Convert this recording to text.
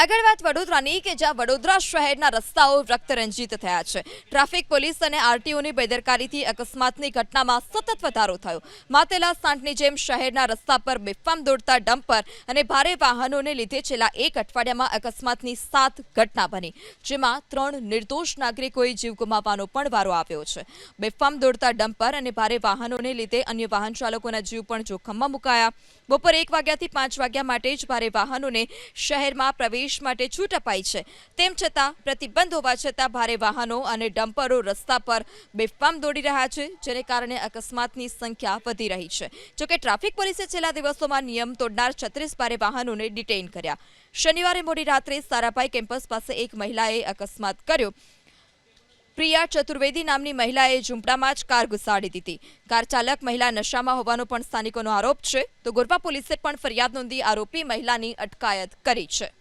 આગળ વાત વડોદરાની, કે જ્યાં વડોદરા શહેરના રસ્તાઓ રક્તરંજિત થયા છે. ટ્રાફિક પોલીસ અને આરટીઓની બેદરકારીથી અકસ્માતની ઘટનામાં સતત વધારો થયો. માતેલા સાંઠની જેમ શહેરના રસ્તા પર બેફામ દોડતા ડમ્પર અને ભારે વાહનોને લીધે છેલ્લા એક અઠવાડિયામાં અકસ્માતની સાત ઘટના બની, જેમાં ત્રણ નિર્દોષ નાગરિકોએ જીવ ગુમાવવાનો પણ વારો આવ્યો છે. બેફામ દોડતા ડમ્પર અને ભારે વાહનોને લીધે અન્ય વાહન ચાલકોના જીવ પણ જોખમમાં મુકાયા. બપોરે એક વાગ્યાથી પાંચ વાગ્યા માટે જ ભારે વાહનોને શહેરમાં પ્રવેશ માટે છૂટ અપાઈ છે. તેમ છતાં, પ્રતિબંધ હોવા છતાં ભારે વાહનો અને ડમ્પરો રસ્તા પર બેફામ દોડી રહ્યા છે, જેને કારણે અકસ્માતની સંખ્યા વધી રહી છે. જોકે ટ્રાફિક પોલીસે છેલ્લા દિવસોમાં નિયમ તોડનાર છત્રીસ ભારે વાહનોને ડિટેઇન કર્યા. શનિવારે મોડી રાત્રે સારાભાઈ કેમ્પસ પાસે એક મહિલાએ અકસ્માત કર્યો. પ્રિયા ચતુર્વેદી નામની મહિલાએ ઝૂંપડામાં જ કાર ઘુસાડી દીધી. કાર ચાલક મહિલા નશામાં હોવાનો પણ સ્થાનિકોનો આરોપ છે. તો ગોરવા પોલીસે પણ ફરિયાદ નોંધી આરોપી મહિલાની અટકાયત કરી છે.